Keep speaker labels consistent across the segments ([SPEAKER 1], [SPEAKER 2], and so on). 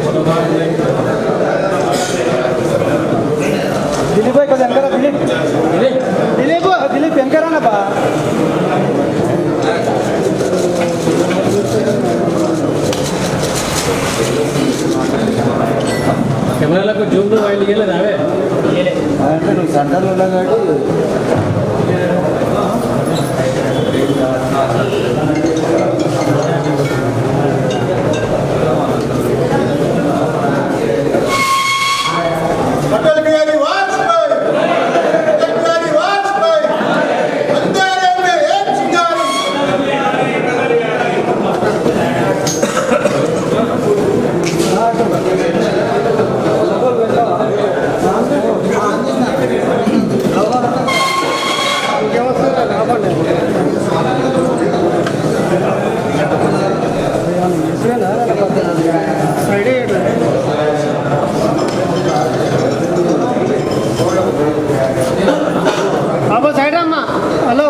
[SPEAKER 1] 何?
[SPEAKER 2] బాబా side అమ్మా. Hello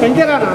[SPEAKER 2] వెంకరానా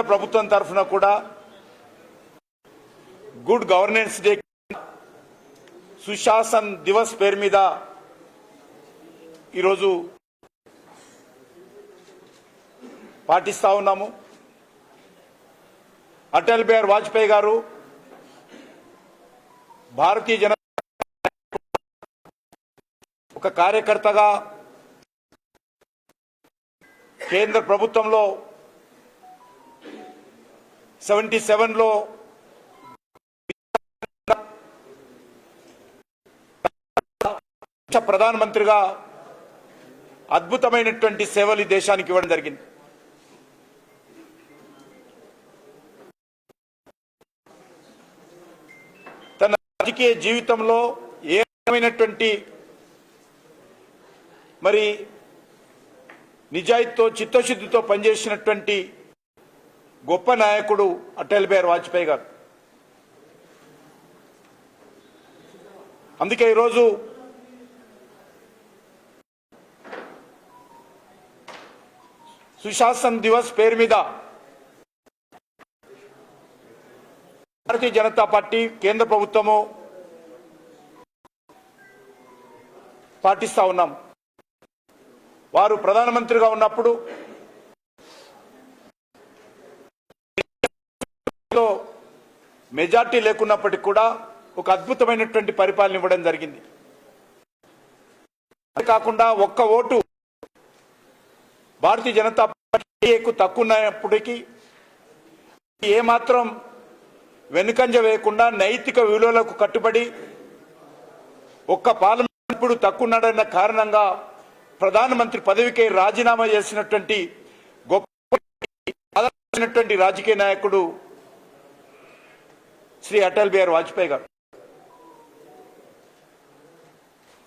[SPEAKER 1] కేంద్ర ప్రభుత్వం తరఫున కూడా good governance day
[SPEAKER 2] Sushasan Divas పేరు మీద ఈరోజు పాటిస్తా ఉన్నాము. అటల్ బిహార్ వాజ్పేయి గారు భారతీయ జనతా ఒక కార్యకర్తగా కేంద్ర ప్రభుత్వంలో సెవెంటీ సెవెన్లో ప్రధానమంత్రిగా అద్భుతమైనటువంటి సేవలు ఈ దేశానికి ఇవ్వడం జరిగింది. తన రాజకీయ జీవితంలో ఏ రకమైనటువంటి మరి నిజాయితీతో చిత్తశుద్ధితో పనిచేసినటువంటి గొప్ప నాయకుడు అటల్ బిహారీ వాజ్పేయి గారు. అందుకే ఈరోజు సుశాసన్ దివస్ పేరు మీద భారతీయ జనతా పార్టీ కేంద్ర ప్రభుత్వము పాటిస్తా ఉన్నాం. వారు ప్రధానమంత్రిగా ఉన్నప్పుడు లో మెజార్టీ లేకున్నప్పటికీ కూడా ఒక అద్భుతమైనటువంటి పరిపాలన ఇవ్వడం జరిగింది. కాకుండా ఒక్క ఓటు భారతీయ జనతా పార్టీకు తక్కువ ఉన్నప్పటికీ ఏమాత్రం వెనుకంజ వేయకుండా నైతిక విలువలకు కట్టుబడి ఒక్క పార్లమెంట్ ఇప్పుడు తక్కువన్నాడన్న కారణంగా ప్రధానమంత్రి పదవికి రాజీనామా చేసినటువంటి గొప్ప రాజకీయ నాయకుడు శ్రీ అటల్ బిహారీ వాజ్పేయి గారు.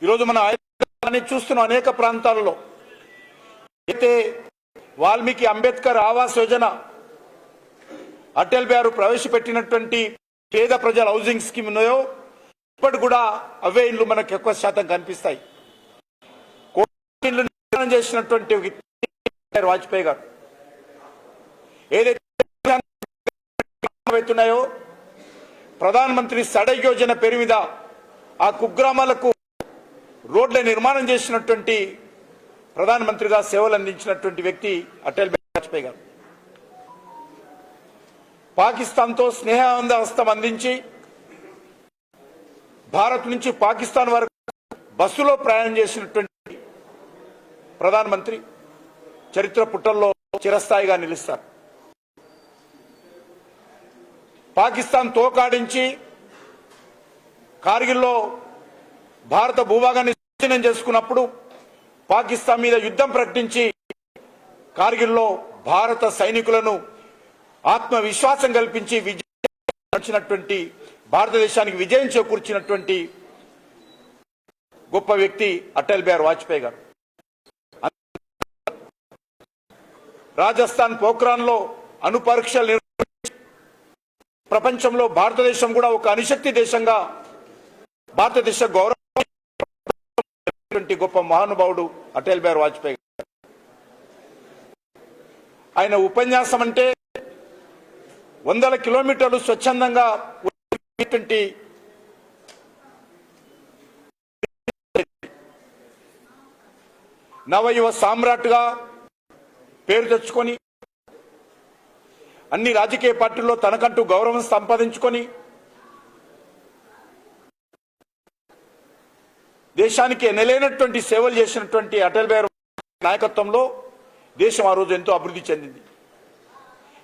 [SPEAKER 2] ఈరోజు మన ఆయన చూస్తున్న అనేక ప్రాంతాలలో అయితే వాల్మీకి అంబేద్కర్ ఆవాస్ యోజన అటల్ బిహారు ప్రవేశపెట్టినటువంటి పేద ప్రజల హౌసింగ్ స్కీమ్ ఉన్నాయో ఇప్పటి కూడా అవే ఇల్లు మనకు ఎక్కువ శాతం కనిపిస్తాయి. కోటి నిర్మాణం చేసినటువంటి వాజ్పేయి గారు. ఏదైతే ఉన్నాయో ప్రధాన ప్రధానమంత్రి సడక్ యోజన పేరు మీద ఆ కుగ్రామాలకు రోడ్ల నిర్మాణం చేసినటువంటి ప్రధానమంత్రిగా సేవలు అందించినటువంటి వ్యక్తి అటల్ బిహారీ వాజ్పేయి గారు. పాకిస్తాన్తో స్నేహస్తం అందించి భారత్ నుంచి పాకిస్తాన్ వరకు బస్సులో ప్రయాణం చేసినటువంటి ప్రధానమంత్రి చరిత్ర పుట్టల్లో చిరస్థాయిగా నిలుస్తారు. పాకిస్తాన్ తోకాడించి కార్గిల్లో భారత భూభాగాన్ని స్వాధీనం చేసుకున్నప్పుడు పాకిస్తాన్ మీద యుద్ధం ప్రకటించి కార్గిల్లో భారత సైనికులను ఆత్మవిశ్వాసం కల్పించి విజయం భారతదేశానికి విజయం చేకూర్చినటువంటి గొప్ప వ్యక్తి అటల్ బిహారీ వాజ్పేయి గారు. రాజస్థాన్ పోఖ్రాన్లో అణు పరీక్షలు ప్రపంచంలో భారతదేశం కూడా ఒక అణుశక్తి దేశంగా భారతదేశ గౌరవ గొప్ప మహానుభావుడు అటల్ బిహారీ వాజ్పేయి గారు. ఆయన ఉపన్యాసం అంటే వందల కిలోమీటర్లు స్వచ్ఛందంగా నవయువ సామ్రాట్గా పేరు తెచ్చుకొని అన్ని రాజకీయ పార్టీల్లో తనకంటూ గౌరవం సంపాదించుకొని దేశానికి ఎనలేనటువంటి సేవలు చేసినటువంటి అటల్ బిహారీ నాయకత్వంలో దేశం ఆ రోజు ఎంతో అభివృద్ధి చెందింది.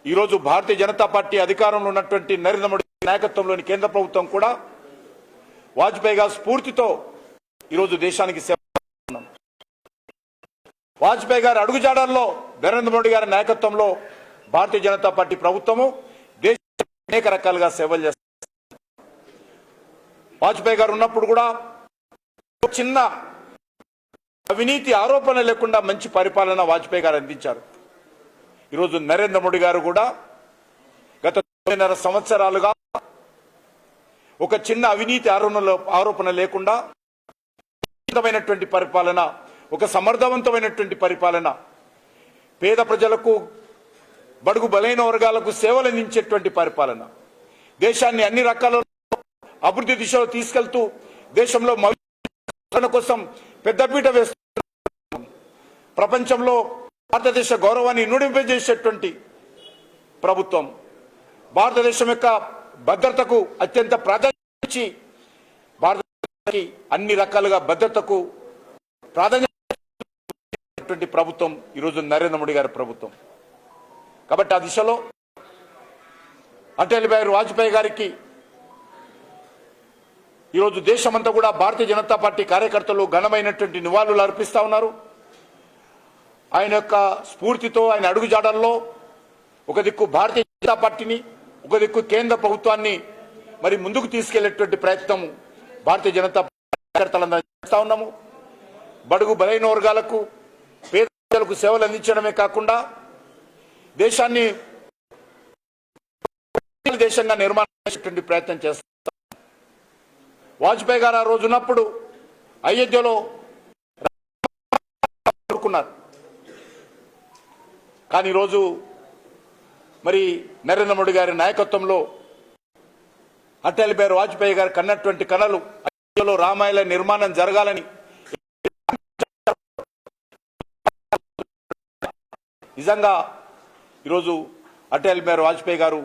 [SPEAKER 2] ఈరోజు భారతీయ జనతా పార్టీ అధికారంలో ఉన్నటువంటి నరేంద్ర మోడీ నాయకత్వంలోని కేంద్ర ప్రభుత్వం కూడా వాజ్పేయి గారి స్ఫూర్తితో ఈరోజు దేశానికి సేవ వాజ్పేయి గారి అడుగుజాడల్లో నరేంద్ర మోడీ గారి నాయకత్వంలో భారతీయ జనతా పార్టీ ప్రభుత్వము దేశ అనేక రకాలుగా సేవలు చేస్తారు వాజ్పేయి గారు ఉన్నప్పుడు కూడా ఒక చిన్న అవినీతి ఆరోపణ లేకుండా మంచి పరిపాలన వాజ్పేయి గారు అందించారు. ఈరోజు నరేంద్ర మోడీ గారు కూడా గత తొమ్మిదిన్నర సంవత్సరాలుగా ఒక చిన్న అవినీతి ఆరోపణ ఆరోపణ లేకుండా పరిపాలన ఒక సమర్థవంతమైనటువంటి పరిపాలన పేద ప్రజలకు బడుగు బలైన వర్గాలకు సేవలు అందించేటువంటి పరిపాలన. దేశాన్ని అన్ని రకాల అభివృద్ధి దిశలో తీసుకెళ్తూ దేశంలో కోసం పెద్దపీట వేస్తున్న ప్రపంచంలో భారతదేశ గౌరవాన్ని ఇనుడింపజేసేటువంటి ప్రభుత్వం భారతదేశం యొక్క భద్రతకు అత్యంత ప్రాధాన్యత ఇచ్చి భారతదేశానికి అన్ని రకాలుగా భద్రతకు ప్రాధాన్యత ప్రభుత్వం ఈరోజు నరేంద్ర మోడీ గారి ప్రభుత్వం. కాబట్టి ఆ దిశలో అటల్ బిహారీ వాజ్పేయి గారికి ఈరోజు దేశమంతా కూడా భారతీయ జనతా పార్టీ కార్యకర్తలు ఘనమైనటువంటి నివాళులు అర్పిస్తా ఉన్నారు. ఆయన యొక్క స్ఫూర్తితో ఆయన అడుగుజాడల్లో ఒక దిక్కు భారతీయ జనతా పార్టీని ఒక దిక్కు కేంద్ర ప్రభుత్వాన్ని మరి ముందుకు తీసుకెళ్ళేటువంటి ప్రయత్నం భారతీయ జనతా పార్టీ కార్యకర్తలందరూ చేస్తా ఉన్నాము. బడుగు బలైన వర్గాలకు పేద ప్రజలకు సేవలు అందించడమే కాకుండా దేశాన్ని దేశంగా నిర్మాణం చేసేటువంటి ప్రయత్నం చేస్తాం. వాజ్పేయి గారు ఆ రోజు ఉన్నప్పుడు అయోధ్యలో కోరుకున్నారు. కానీ ఈరోజు మరి నరేంద్ర మోడీ గారి నాయకత్వంలో అటల్ బిహారీ వాజ్పేయి గారు కన్నటువంటి కళలు అయోధ్యలో రామాయణ నిర్మాణం జరగాలని నిజంగా ఈరోజు అటల్ బిహారీ వాజ్పేయి గారు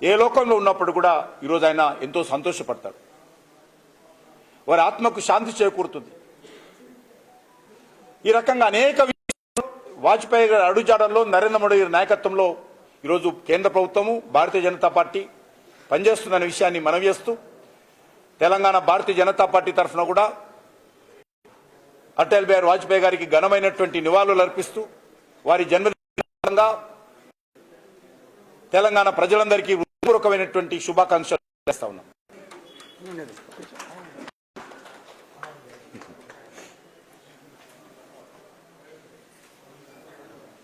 [SPEAKER 2] ఏ లోకంలో ఉన్నప్పుడు కూడా ఈరోజు ఆయన ఎంతో సంతోషపడతాడు వారి ఆత్మకు శాంతి చేకూరుతుంది. ఈ రకంగా అనేక విషయాలు వాజ్పేయి గారి అడుగుజాడల్లో నరేంద్ర మోడీ గారి నాయకత్వంలో ఈరోజు కేంద్ర ప్రభుత్వము భారతీయ జనతా పార్టీ పనిచేస్తుందనే విషయాన్ని మనవి చేస్తూ తెలంగాణ భారతీయ జనతా పార్టీ తరఫున కూడా అటల్ బిహారీ వాజ్పేయి గారికి ఘనమైనటువంటి నివాళులు అర్పిస్తూ వారి జన్మదినంగా తెలంగాణ ప్రజలందరికీ హృదయపూర్వకమైనటువంటి శుభాకాంక్షలు చేస్తా ఉన్నాం.